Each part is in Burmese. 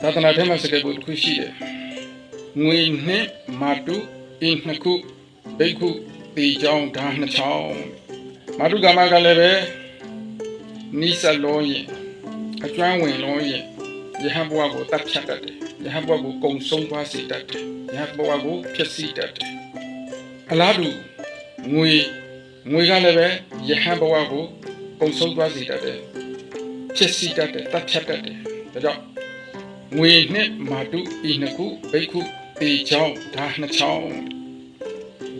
သာသနာထဲမှာစကားပုံတစ်ခုရှိတယ်ငွေနဲ့မာတုအင်းနှစ်ခုဘိက္ခုတီချောင်းဓာနှစ်ချောင်းမာတုကမကလည်းပဲနိစ္စလုံးရင်အကျွမ်းဝင်လုံးရင်ယဟန်ဘဝကိုတတ်ဖြတ်တတ်တယ်ယဟန်ဘဝကိုကုံဆုံးသွားစေတတ်တယ်ယဟန်ဘဝကိုဖျက်ဆီးတတ်တယ်အလားတူငွေငွေကလည်းပဲယဟန်ဘဝကိုကုံဆုံးသွားစေတတ်တယ်ဖြစ်စီတတ်တယ်တတ်ဖြတ်တတ်တယ်ဒါကြောင့် ငွေနဲ့မာတုဤနှစ်ခုဘိက္ခုတေချောင်းဒါနှစ်ချောင်း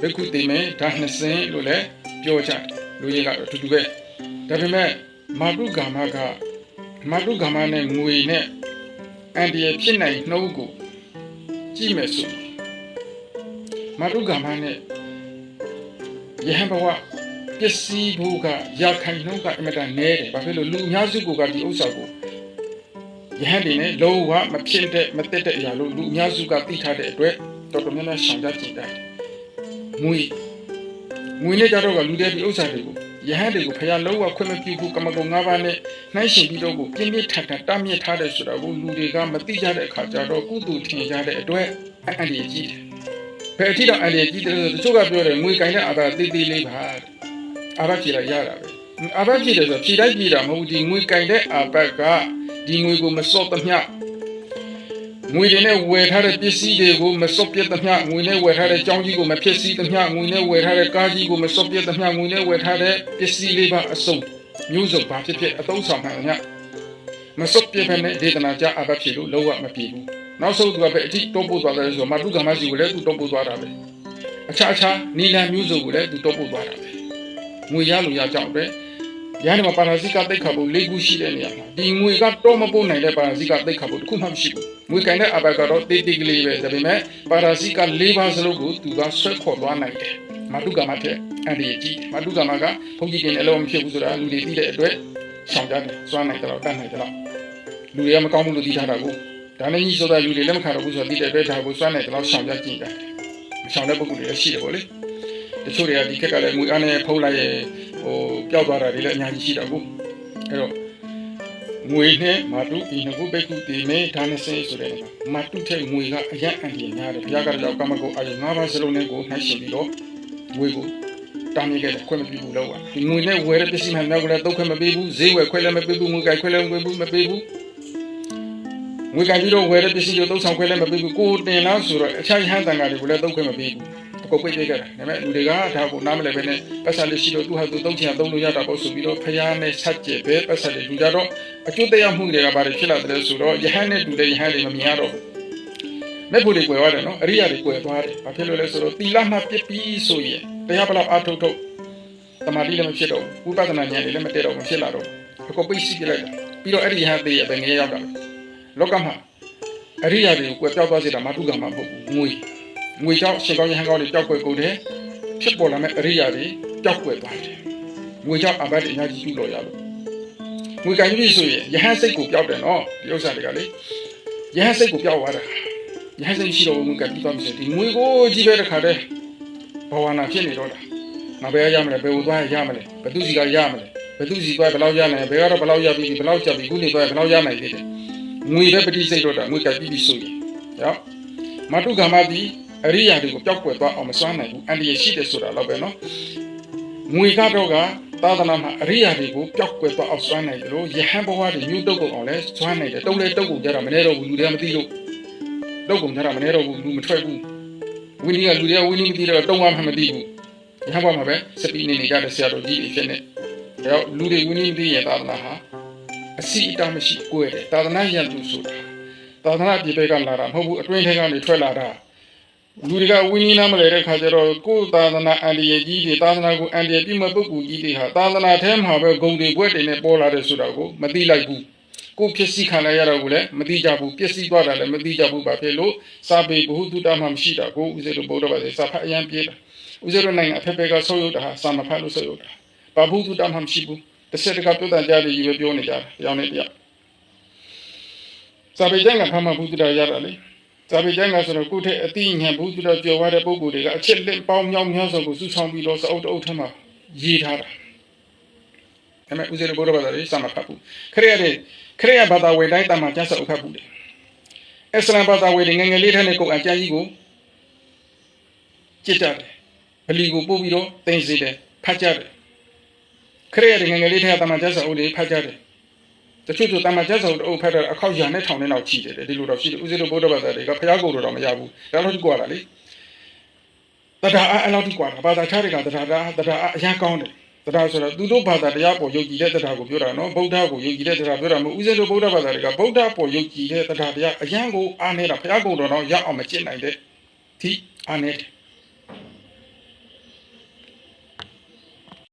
ဘိက္ခုတေမဲဒါနှစ်စင်းလို့လည်းပြောကြတယ်လူကြီးကတော့အတူတူပဲဒါပေမဲ့မာတုဂါမကမာတုဂါမနဲ့ငွေနဲ့အန်ဒီရဖြစ်နိုင်နှုတ်ကိုကြည့်မယ်ဆိုရင်မာတုဂါမနဲ့ယဟန်ဘဝပစ္စည်းဘုကရာခိုင်နှုန်းကအင်မတန်နည်းတယ်။ဘာဖြစ်လို့လူအများစုကဒီဥစ္စာကို ယဟန်တွေနဲ့လုံးဝမဖြစ်တဲ့မတက်တဲ့အရာလို့လူအများစုကသိထားတဲ့အတွက်တော်တော်များများရှောင်ကြကြည့်တယ်။ငွေငွေနဲ့ကြတော့ကလူတွေဒီဥစ္စာတွေကိုယဟန်တွေကိုဖျားလုံးဝခွင့်မပြုဘူးကမကုံ၅ပါးနဲ့နှိုင်းရှင်ပြီးတော့ကိုပြင်းပြထန်ထန်တားမြစ်ထားတယ်ဆိုတော့ကိုလူတွေကမသိကြတဲ့အခါကျတော့ကုသိုလ်ထင်ကြတဲ့အတွက်အန်ဒီကြီးတယ်။ဘယ်အထိတော့အန်ဒီကြီးတယ်ဆိုတချို့ကပြောတယ်ငွေကင်တဲ့အာသာတေးသေးလေးပါတဲ့။အာဘဖြေလိုက်ရတာပဲ။အာဘဖြေတယ်ဆိုဖြေလိုက်ဖြေတာမဟုတ်ဒီငွေကင်တဲ့အာဘက ဒီငွေကိုမစော့သမျှငွေတွေနဲ့ဝယ်ထားတဲ့ပစ္စည်းတွေကိုမစော့ပြတ်သမျှငွေနဲ့ဝယ်ထားတဲ့ကြောင်းကြီးကိုမဖြစ်စည်းသမျှငွေနဲ့ဝယ်ထားတဲ့ကားကြီးကိုမစော့ပြတ်သမျှငွေနဲ့ဝယ်ထားတဲ့ပစ္စည်းလေးပါအစုံမျိုးစုံဘာဖြစ်ဖြစ်အသုံးဆောင်နိုင်သမျှမစော့ပြတ်ဖက်နဲ့ဒေသနာကြအဘဖြစ်လို့လုံးဝမပြေဘူးနောက်ဆုံးသူကပဲအတိတောပို့သွားတယ်ဆိုတော့မတုကမစီကိုလည်းသူတောပို့သွားတာပဲအခြားအခြားနီလန်မျိုးစုံကိုလည်းသူတောပို့သွားတာပဲငွေရလို့ရကြောင်းပဲ ရန်မှာပါရာဇိကတိတ်ခါဖို့၄ခုရှိတဲ့နေရာမှာဒီငွေကတော့မပို့နိုင်တဲ့ပါရာဇိကတိတ်ခါဖို့တစ်ခုမှမရှိဘူးငွေကင်တဲ့အဘကတော့တေးတေးကလေးပဲဒါပေမဲ့ပါရာဇိက၄ပါးစလုံးကိုသူကဆွဲခေါ်သွားနိုင်တယ်မတုကမထက်အန်ဒီကြီးမတုကမကဘုန်းကြီးကလည်းအလုံးမဖြစ်ဘူးဆိုတာလူတွေသိတဲ့အတွက်ဆောင်ကြတယ်စွမ်းနိုင်တယ်တော့တတ်နိုင်တယ်တော့လူတွေကမကောင်းဘူးလို့သိထားတာကိုဒါနဲ့ကြီးဆိုတာလူတွေလက်မခံတော့ဘူးဆိုတော့သိတဲ့အတွက်ဒါကိုစွမ်းနိုင်တယ်တော့ဆောင်ကြကြည့်တယ်မဆောင်တဲ့ပုဂ္ဂိုလ်တွေလည်းရှိတယ်ပေါ့လေတချို့တွေကဒီခက်ကလည်းငွေအားနဲ့ဖုံးလိုက်ရဲ့ ဟိုပျောက်သွားတာတွေလည်းအများကြီးရှိတော့ဘူးအဲ့တော့ငွေနဲ့မာတုဒီနှစ်ခုပိတ်ခုတည်နေဒါနဲ့စေဆိုတဲ့မာတုထက်ငွေကအရန်အန်ဒီများတယ်ဘုရားကတော့ကမ္မကိုအာရုံ၅ပါးစလုံးနဲ့ကိုနှိုင်းရှင်ပြီးတော့ငွေကိုတာမီခဲ့တယ်ခွင့်မပြုဘူးလို့ပါဒီငွေနဲ့ဝယ်တဲ့ပစ္စည်းမှများကလည်းတုတ်ခွင့်မပေးဘူးဈေးဝယ်ခွင့်လည်းမပေးဘူးငွေကြိုက်ခွင့်လည်းမပေးဘူးမပေးဘူးငွေကြိုက်ပြီးတော့ဝယ်တဲ့ပစ္စည်းတွေတုတ်ဆောင်ခွင့်လည်းမပေးဘူးကိုတင်လားဆိုတော့အခြားဟန်တန်ကတွေကိုလည်းတုတ်ခွင့်မပေးဘူး ကိုပိတ်ပေးကြတာဒါပေမဲ့လူတွေကဒါကိုနားမလည်ပဲနဲ့ပတ်စံလေးရှိလို့သူဟာသူသုံးချင်သုံးလို့ရတာပေါ့ဆိုပြီးတော့ဖျားနဲ့ဆက်ကြပဲပတ်စံလေးလူကြတော့အကျွတ်တရားမှုတွေကဘာတွေဖြစ်လာတယ်ဆိုတော့ယဟန်နဲ့တူတဲ့ယဟန်တွေမမြင်ရတော့မဲ့ဖို့တွေကွယ်သွားတယ်နော်အရိယာတွေကွယ်သွားတယ်ဘာဖြစ်လို့လဲဆိုတော့တီလာမှပြစ်ပြီးဆိုရင်တရားဘလောက်အထုတ်ထုတ်တမာတိလည်းမဖြစ်တော့ဘူးဝိပဿနာဉာဏ်တွေလည်းမတည့်တော့ဘူးဖြစ်လာတော့အကောပိတ်စီပြလိုက်တာပြီးတော့အဲ့ဒီယဟန်သေးရပဲငရဲရောက်တာလောကမှာအရိယာတွေကိုကွယ်ပြောက်သွားစေတာမတုကမှာမဟုတ်ဘူးငွေ ငွေကြောင့်ရှင်ကောင်းရဟန်းကောင်းတွေပျောက်ကွယ်ကုန်တယ်ဖြစ်ပေါ်လာမဲ့အရိယာတွေပျောက်ကွယ်သွားတယ်ငွေကြောင့်အဘတ်တွေအများကြီးကျူလို့ရလို့ငွေကင်ကြီးဆိုရင်ယဟန်စိတ်ကိုပျောက်တယ်နော်ဒီဥစ္စာတွေကလေယဟန်စိတ်ကိုပျောက်သွားတာယဟန်စိတ်ရှိတော့ငွေကင်ပြီးသွားပြီဒီငွေကိုကြီးပဲတခါတည်းဘဝနာဖြစ်နေတော့တာငါဘယ်ရမလဲဘယ်ကိုသွားရမလဲဘသူစီကရမလဲဘသူစီသွားဘယ်လောက်ရနိုင်ဘယ်ကတော့ဘယ်လောက်ရပြီဘယ်လောက်ကြပြီခုနေသွားဘယ်လောက်ရနိုင်သေးတယ်ငွေပဲပတိစိတ်တော့တာငွေကင်ပြီးပြီဆိုရင်ရောမတုကမတိ အရိယာတွေကိုပျောက်ကွယ်သွားအောင်မစွမ်းနိုင်ဘူးအန္တရာယ်ရှိတယ်ဆိုတာတော့ပဲနော်ငွေကတော့ကသာသနာမှာအရိယာတွေကိုပျောက်ကွယ်သွားအောင်စွမ်းနိုင်တယ်လို့ယဟန်ဘဝတွေညှို့တုတ်ကုန်အောင်လဲစွမ်းနိုင်တယ်တုံးလဲတုတ်ကုန်ကြတာမနေတော့ဘူးလူတွေကမသိလို့တုတ်ကုန်ကြတာမနေတော့ဘူးလူမထွက်ဘူးဝင်းကြီးကလူတွေကဝင်းကြီးမသိတော့တုံးမှမသိဘူးယဟန်ဘဝမှာပဲစပီနေနေကြတဲ့ဆရာတော်ကြီးတွေဖြစ်နေဒါတော့လူတွေဝင်းကြီးမသိရင်သာသနာဟာအစီအတမရှိကိုယ်တယ်သာသနာရန်သူဆိုတာသာသနာပြည်ပဲကလာတာမဟုတ်ဘူးအတွင်းထဲကနေထွက်လာတာ လူတွေကဝင်းကြီးနားမလဲတဲ့ခါကျတော့ကိုယ်သာသနာအန္တရာယ်ကြီးတွေသာသနာကိုအန္တရာယ်ပြမပုဂ္ဂိုလ်ကြီးတွေဟာသာသနာထဲမှာပဲဂုံတွေဘွဲ့တွေနဲ့ပေါ်လာတယ်ဆိုတာကိုမသိလိုက်ဘူးကိုယ်ဖြစ်စီခံလိုက်ရတော့ကိုလည်းမသိကြဘူးပြည့်စည်သွားတာလည်းမသိကြဘူးဘာဖြစ်လို့စာပေဘ ഹു တုတမှမရှိတာကိုဦးဇေတို့ဗုဒ္ဓဘာသာစာဖတ်အရင်ပြေးတာဦးဇေတို့နိုင်ငံအဖက်ဖက်ကဆောက်ရုပ်တာဟာစာမဖတ်လို့ဆောက်ရုပ်တာဘာဘ ഹു တုတမှမရှိဘူးတစ်ဆက်တကပြုတ်တန်ကြတယ်ကြီးပဲပြောနေကြတာတရားနဲ့တရားစာပေကျမ်းကဖတ်မှဘုဒ္ဓတာရတာလေ ဇာပေကျမ်းကဆိုတော့ကိုယ့်ထက်အတိညာဘူးသူတော်ကြော်ရတဲ့ပုံကိုယ်တွေကအချက်လက်ပေါင်းမြောင်းများစွာကိုစုဆောင်ပြီးတော့စအုပ်တအုပ်ထဲမှာရေးထားတာ။ဒါပေမဲ့ဦးဇင်းတို့ဘုရားဘာသာရေးစမှာဖတ်ဘူး။ခရစ်ယာန်ခရိယဘာသာဝင်တိုင်းတာမန်ကျမ်းစာအုပ်ဖတ်ဘူးတယ်အစ္စလမ်ဘာသာဝင်တွေငယ်ငယ်လေးထဲနဲ့ကိုယ်အကျမ်းကြီးကိုကြစ်ကြတယ်ဗလီကိုပို့ပြီးတော့တင်စီတယ်ဖတ်ကြတယ်ခရိယတွေငယ်ငယ်လေးထဲကတာမန်ကျမ်းစာအုပ်တွေဖတ်ကြတယ် တချို့ဆိုတာမန်ကျမ်းစာအုပ်အုပ်ဖတ်တာအခောက်ရနဲ့ထောင်နဲ့တော့ချီတယ်ဒီလိုတော့ရှိတယ်ဥစဉ်တို့ဗုဒ္ဓဘာသာတွေကဖျားကိုယ်တော်မရဘူးဒါတော့ဒီကွာတာလေတဒါအဲ့လောက်ဒီကွာတာဘာသာခြားတွေကတဒါတဒါအရန်ကောင်းတယ်တရားဆိုတော့သူတို့ဘာသာတရားပေါ်ယုံကြည်တဲ့တရားကိုပြောတာနော်ဗုဒ္ဓကိုယုံကြည်တဲ့တရားပြောတာမဟုတ်ဦးဇင်းတို့ဗုဒ္ဓဘာသာတွေကဗုဒ္ဓပေါ်ယုံကြည်တဲ့တရားတရားအရန်ကိုအားနေတာဘုရားကုံတော်တော့ရအောင်မကျင့်နိုင်တဲ့ဒီအားနေတယ်